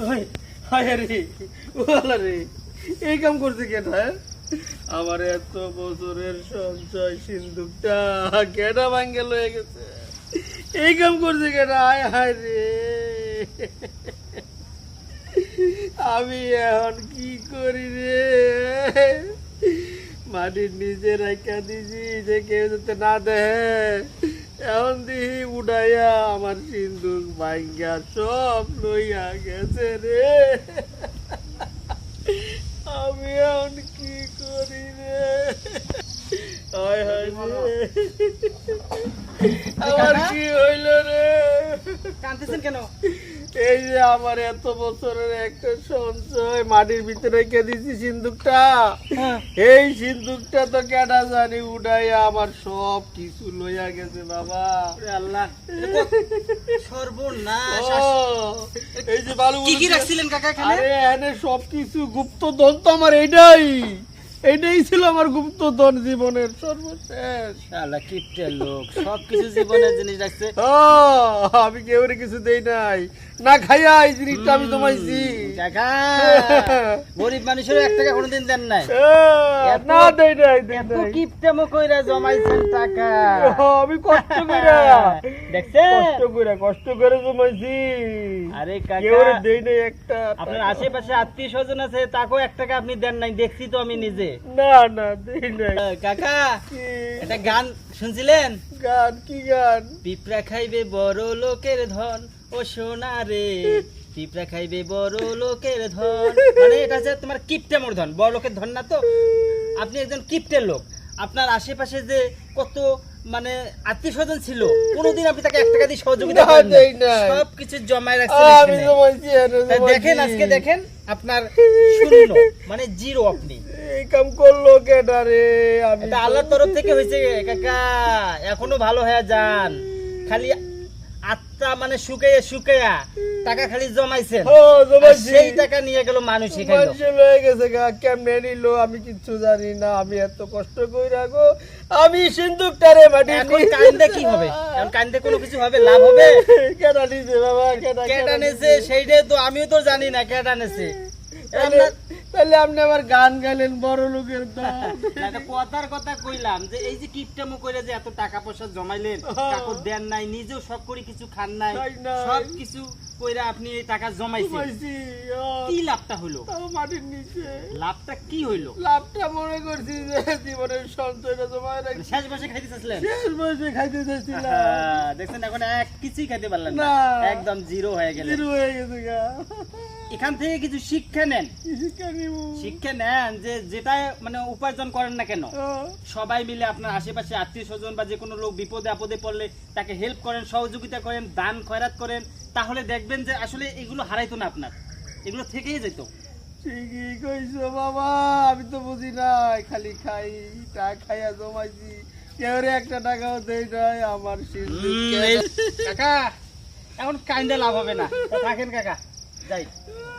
হায় এই কাম করছে কেন হ্যাঁ? আমার এত বছরের সঞ্চয় সিন্ধুকটা কেডা ভাঙ্গে লয়ে গেছে? এই কাম করছে কেন? হায় হায় রে। আমি এখন কি করি রে? মাটির নিচে রাখা দিছি, যে কেউ যাতে না দেহে এখন দিহি উড়াইয়া আমার সিন্ধুক ভাঙ্গা সব লইয়া গেছে রে। আমি এখন কি করি রে? হয় হয় রে। আমার কি হইল রে? কাঁদতেছেন কেন? এই যে আমার এত বছরের একটা সঞ্চয় মাটির ভিতরে রেখে দিছি সিন্দুকটা হ্যাঁ। এই সিন্দুকটা তো জানি আমার সব কিছু লইয়া গেছে বাবা। আল্লাহ সর্বনাশ। এই যে বালু কি কি রাখছিলেন কাকা এখানে? আরে এনে সব কিছু গুপ্ত ধন তো আমার এইটাই। এইটাই ছিল আমার গুপ্ত ধন জীবনের সর্বশেষ। শালা কিপটের লোক সবকিছু জীবনের জিনিস রাখছে। ও, আমি কেউ কিছু দেই নাই। না খাইয়া এই জিনিসটা আমি তোমাইছি গরিব মানুষের এক টাকা কোনোদিন দেন নাই। না দেই নাই এত। কিপটেমো কইরা জমাইছেন টাকা। আমি কষ্ট করে দেখছেন? কষ্ট কষ্ট করে জমাইছি। আরে কেউ কাকা দেই নাই একটা আপনার আশেপাশে আত্মীয় স্বজন আছে তাকেও এক টাকা আপনি দেন নাই দেখছি তো আমি নিজে। না না দেই নাই। কাকা কি? একটা গান শুনছিলেন? গান কি গান? পিঁপড়া খাইবে বড় লোকের ধন ও সোনা রে। পিঁপড়া খাইবে বড় লোকের ধন। মানে এটা হচ্ছে তোমার কিপটেমোর ধন বড় লোকের ধন না তো? আপনি একজন কিপটের লোক। আপনার আশেপাশে যে কত মানে আত্মীয় স্বজন ছিল কোনোদিন আপনি তাকে এক টাকা দিয়ে সহযোগিতা করেন সব কিছু জমায় রাখছেন এনে দেখেন আজকে দেখেন আপনার শূন্য মানে জিরো আপনি। এই কাম করল কেডা রে? আমি এটা আল্লাহর তরফ থেকে হয়েছে কাকা। এখনও ভালো হয়ে যান। খালি আত্মা মানে শুকাইয়া শুকাইয়া টাকা খালি জমাইছেন। ও জমাইছি। সেই টাকা নিয়ে গেল মানুষ এখানে মানুষে লয়ে গেছে গা। কেমনে নিল আমি কিচ্ছু জানি না। আমি এত কষ্ট কই রাখো আমি সিন্দুকটারে মাটি এখন কান্দে কি হবে? এখন কান্দে কোনো কিছু হবে? লাভ হবে? কেডা নিছে বাবা কেডা কেটা নেছে? সেইটাই তো আমিও তো জানি না কেটা নেছে। তাহলে আপনি আবার গান গাইলেন বড় লোকের কথার কথা কইলাম যে এই যে কিপটামো করে যে এত টাকা পয়সা জমাইলেন কাকু দেন নাই নিজেও সব করে কিছু খান নাই সব কিছু কইরা আপনি এই টাকা জমাইছেন। কি লাভটা তাও মাটির নিচে। লাভটা কি হইল? লাভটা মনে করছি যে জীবনের সঞ্চয়টা জমায় মানে রাখছি শেষ বসে খাইতে চাচ্ছিলেন? শেষ বয়সে খাইতে চাইছিলাম দেখছেন এখন এক কিছুই খাইতে পারলেন না। একদম জিরো হয়ে গেল জিরো হয়ে গেছে এখান থেকে কিছু শিক্ষা নেন। শিক্ষা শিক্ষা নেন যে যেটা মানে উপার্জন করেন না কেন। সবাই মিলে আপনার আশেপাশে আত্মীয় স্বজন বা যে কোনো লোক বিপদে আপদে পড়লে তাকে হেল্প করেন সহযোগিতা করেন দান খয়রাত করেন তাহলে দেখবেন যে আসলে এগুলো হারাইতো না আপনার। এগুলো থেকেই যেত। ঠিকই কইছো বাবা আমি তো বুঝি নাই খালি খাই টাকা খাইয়া জমাইছি। কেউরে একটা টাকাও দেই নাই আমার কাকা এখন কাইন্দে লাভ হবে না। থাকেন কাকা যাই।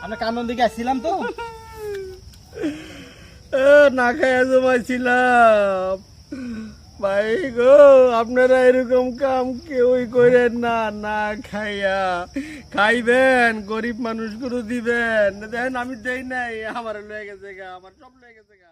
আমরা কান্দন দিকে আসছিলাম তো। না খাইয়া জমাইছিলাম। ভাই গো, আপনারা এরকম কাম কেউই করেন না না খাইয়া। খাইবেন, গরিব মানুষগুলো দিবেন। দেখেন আমি দেই নাই আমার লয়ে গেছে গা, আমার সব লয়ে গেছে গা।